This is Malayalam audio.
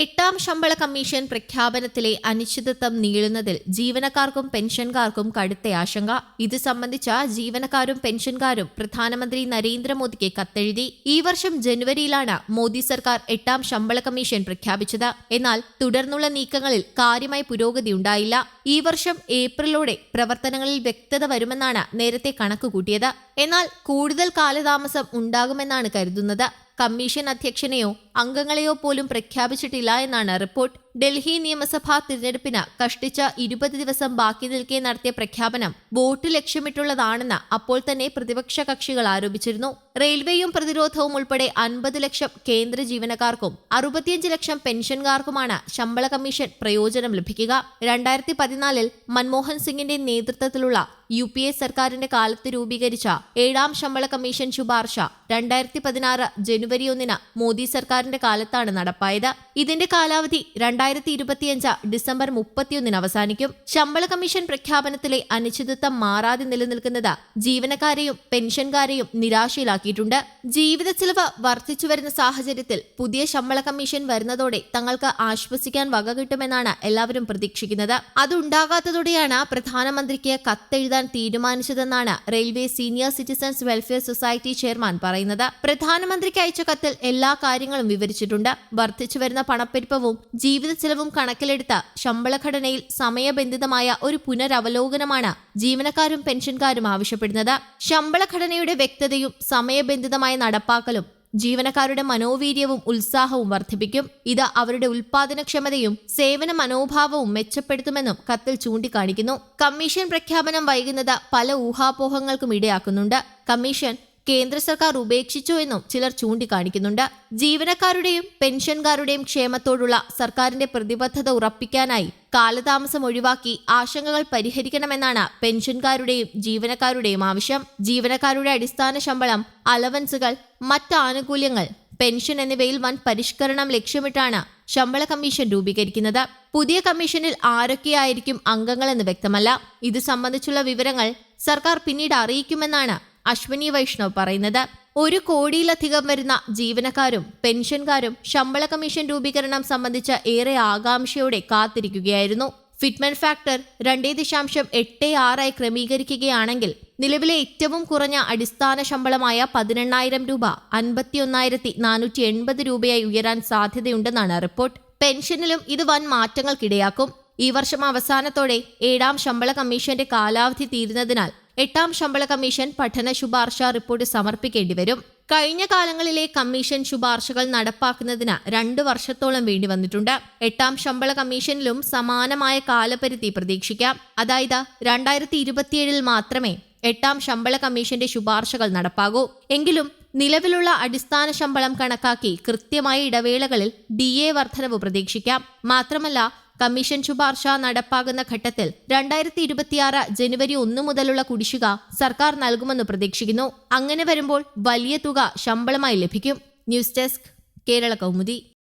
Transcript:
എട്ടാം ശമ്പള കമ്മീഷൻ പ്രഖ്യാപനത്തിലെ അനിശ്ചിതത്വം നീളുന്നതിൽ ജീവനക്കാർക്കും പെൻഷൻകാർക്കും കടുത്ത ആശങ്ക. ഇത് സംബന്ധിച്ച ജീവനക്കാരും പെൻഷൻകാരും പ്രധാനമന്ത്രി നരേന്ദ്രമോദിക്ക് കത്തെഴുതി. ഈ വർഷം ജനുവരിയിലാണ് മോദി സർക്കാർ എട്ടാം ശമ്പള കമ്മീഷൻ പ്രഖ്യാപിച്ചത്. എന്നാൽ തുടർന്നുള്ള നീക്കങ്ങളിൽ കാര്യമായ പുരോഗതി ഉണ്ടായില്ല. ഈ വർഷം ഏപ്രിലോടെ പ്രവർത്തനങ്ങളിൽ വ്യക്തത വരുമെന്നാണ് നേരത്തെ കണക്കുകൂട്ടിയത് എന്നാൽ കൂടുതൽ കാലതാമസം ഉണ്ടാകുമെന്നാണ് കരുതുന്നത്. കമ്മീഷൻ അധ്യക്ഷനെയോ അംഗങ്ങളെയോ പോലും പ്രഖ്യാപിച്ചിട്ടില്ല എന്നാണ് റിപ്പോർട്ട്. ഡൽഹി നിയമസഭാ തിരഞ്ഞെടുപ്പിന് കഷ്ടിച്ച ഇരുപത് ദിവസം ബാക്കി നിൽക്കെ നടത്തിയ പ്രഖ്യാപനം വോട്ട് ലക്ഷ്യമിട്ടുള്ളതാണെന്ന് അപ്പോൾ തന്നെ പ്രതിപക്ഷ കക്ഷികൾ ആരോപിച്ചിരുന്നു. റെയിൽവേയും പ്രതിരോധവും ഉൾപ്പെടെ അൻപത് ലക്ഷം കേന്ദ്ര ജീവനക്കാർക്കും അറുപത്തിയഞ്ച് ലക്ഷം പെൻഷൻകാർക്കുമാണ് ശമ്പള കമ്മീഷൻ പ്രയോജനം ലഭിക്കുക. രണ്ടായിരത്തി പതിനാലിൽ മൻമോഹൻ സിംഗിന്റെ നേതൃത്വത്തിലുള്ള യു പി എ സർക്കാരിന്റെ കാലത്ത് രൂപീകരിച്ച ഏഴാം ശമ്പള കമ്മീഷൻ ശുപാർശ രണ്ടായിരത്തി പതിനാറ് ജനുവരി ഒന്നിന് മോദി സർക്കാരിന്റെ കാലത്താണ് നടപ്പായത്. ഇതിന്റെ കാലാവധി രണ്ടായിരത്തി ഇരുപത്തിയഞ്ച് ഡിസംബർ മുപ്പത്തിയൊന്നിന് അവസാനിക്കും. ശമ്പള കമ്മീഷൻ പ്രഖ്യാപനത്തിലെ അനിശ്ചിതത്വം മാറാതെ നിലനിൽക്കുന്നത് ജീവനക്കാരെയും പെൻഷൻകാരെയും നിരാശയിലാക്കിയിട്ടുണ്ട്. ജീവിത ചെലവ് വർദ്ധിച്ചു വരുന്ന സാഹചര്യത്തിൽ പുതിയ ശമ്പള കമ്മീഷൻ വരുന്നതോടെ തങ്ങൾക്ക് ആശ്വസിക്കാൻ വക കിട്ടുമെന്നാണ് എല്ലാവരും പ്രതീക്ഷിക്കുന്നത്. അതുണ്ടാകാത്തതോടെയാണ് പ്രധാനമന്ത്രിക്ക് കത്തെഴുതാൻ തീരുമാനിച്ചതെന്നാണ് railway senior citizens welfare society chairman പറയുന്നത്. പ്രധാനമന്ത്രിക്ക് അയച്ച കത്തിൽ എല്ലാ കാര്യങ്ങളും വിവരിച്ചിട്ടുണ്ട്. വർദ്ധിച്ചു വരുന്ന പണപ്പെരുപ്പവും ജീവിത ചെലവും കണക്കിലെടുത്ത ശമ്പളഘടനയിൽ സമയബന്ധിതമായ ഒരു പുനരവലോകനമാണ് ജീവനക്കാരും പെൻഷൻകാരും ആവശ്യപ്പെടുന്നത്. ശമ്പളഘടനയുടെ വ്യക്തതയും സമയബന്ധിതമായ നടപ്പാക്കലും ജീവനക്കാരുടെ മനോവീര്യവും ഉത്സാഹവും വർദ്ധിപ്പിക്കും. ഇത് അവരുടെ ഉൽപാദനക്ഷമതയും സേവന മനോഭാവവും മെച്ചപ്പെടുത്തുമെന്നും കത്തിൽ ചൂണ്ടിക്കാണിക്കുന്നു. കമ്മീഷൻ പ്രഖ്യാപനം വൈകുന്നത് പല ഊഹാപോഹങ്ങൾക്കും ഇടയാക്കുന്നുണ്ട്. കമ്മീഷൻ കേന്ദ്ര സർക്കാർ ഉപേക്ഷിച്ചു എന്നും ചിലർ ചൂണ്ടിക്കാണിക്കുന്നുണ്ട്. ജീവനക്കാരുടെയും പെൻഷൻകാരുടെയും ക്ഷേമത്തോടുള്ള സർക്കാരിന്റെ പ്രതിബദ്ധത ഉറപ്പിക്കാനായി കാലതാമസം ഒഴിവാക്കി ആശങ്കകൾ പരിഹരിക്കണമെന്നാണ് പെൻഷൻകാരുടെയും ജീവനക്കാരുടെയും ആവശ്യം. ജീവനക്കാരുടെ അടിസ്ഥാന ശമ്പളം അലവൻസുകൾ മറ്റ് ആനുകൂല്യങ്ങൾ പെൻഷൻ എന്നിവയിൽ വൻ പരിഷ്കരണം ലക്ഷ്യമിട്ടാണ് ശമ്പള കമ്മീഷൻ രൂപീകരിക്കുന്നത്. പുതിയ കമ്മീഷനിൽ ആരൊക്കെയായിരിക്കും അംഗങ്ങളെന്ന് വ്യക്തമല്ല. ഇത് സംബന്ധിച്ചുള്ള വിവരങ്ങൾ സർക്കാർ പിന്നീട് അറിയിക്കുമെന്നാണ് അശ്വനി വൈഷ്ണവ് പറയുന്നത്. ഒരു കോടിയിലധികം വരുന്ന ജീവനക്കാരും പെൻഷൻകാരും ശമ്പള കമ്മീഷൻ രൂപീകരണം സംബന്ധിച്ച ഏറെ ആകാംക്ഷയോടെ കാത്തിരിക്കുകയായിരുന്നു. ഫിറ്റ്മെന്റ് ഫാക്ടർ രണ്ടേ ദശാംശം എട്ട് ആറായി ക്രമീകരിക്കുകയാണെങ്കിൽ നിലവിലെ ഏറ്റവും കുറഞ്ഞ അടിസ്ഥാന ശമ്പളമായ പതിനെണ്ണായിരം രൂപ അൻപത്തിയൊന്നായിരത്തി നാനൂറ്റി എൺപത് രൂപയായി ഉയരാൻ സാധ്യതയുണ്ടെന്നാണ് റിപ്പോർട്ട്. പെൻഷനിലും ഇത് വൻ മാറ്റങ്ങൾക്കിടയാക്കും. ഈ വർഷം അവസാനത്തോടെ ഏഴാം ശമ്പള കമ്മീഷന്റെ കാലാവധി തീരുന്നതിനാൽ എട്ടാം ശമ്പള കമ്മീഷൻ പഠന ശുപാർശ റിപ്പോർട്ട് സമർപ്പിക്കേണ്ടി വരും. കഴിഞ്ഞ കാലങ്ങളിലെ കമ്മീഷൻ ശുപാർശകൾ നടപ്പാക്കുന്നതിന് രണ്ടു വർഷത്തോളം വേണ്ടി വന്നിട്ടുണ്ട്. എട്ടാം ശമ്പള കമ്മീഷനിലും സമാനമായ കാലപരിധി പ്രതീക്ഷിക്കാം. അതായത് രണ്ടായിരത്തി ഇരുപത്തിയേഴിൽ മാത്രമേ എട്ടാം ശമ്പള കമ്മീഷന്റെ ശുപാർശകൾ നടപ്പാകൂ. എങ്കിലും നിലവിലുള്ള അടിസ്ഥാന ശമ്പളം കണക്കാക്കി കൃത്യമായ ഇടവേളകളിൽ ഡി എ വർധനവ് പ്രതീക്ഷിക്കാം. മാത്രമല്ല കമ്മീഷൻ ശുപാർശ നടപ്പാകുന്ന ഘട്ടത്തിൽ രണ്ടായിരത്തി ഇരുപത്തിയാറ് ജനുവരി ഒന്നു മുതലുള്ള കുടിശ്ശിക സർക്കാർ നൽകുമെന്ന് പ്രതീക്ഷിക്കുന്നു. അങ്ങനെ വരുമ്പോൾ വലിയ തുക ശമ്പളമായി ലഭിക്കും. News desk Kerala Kaumudi.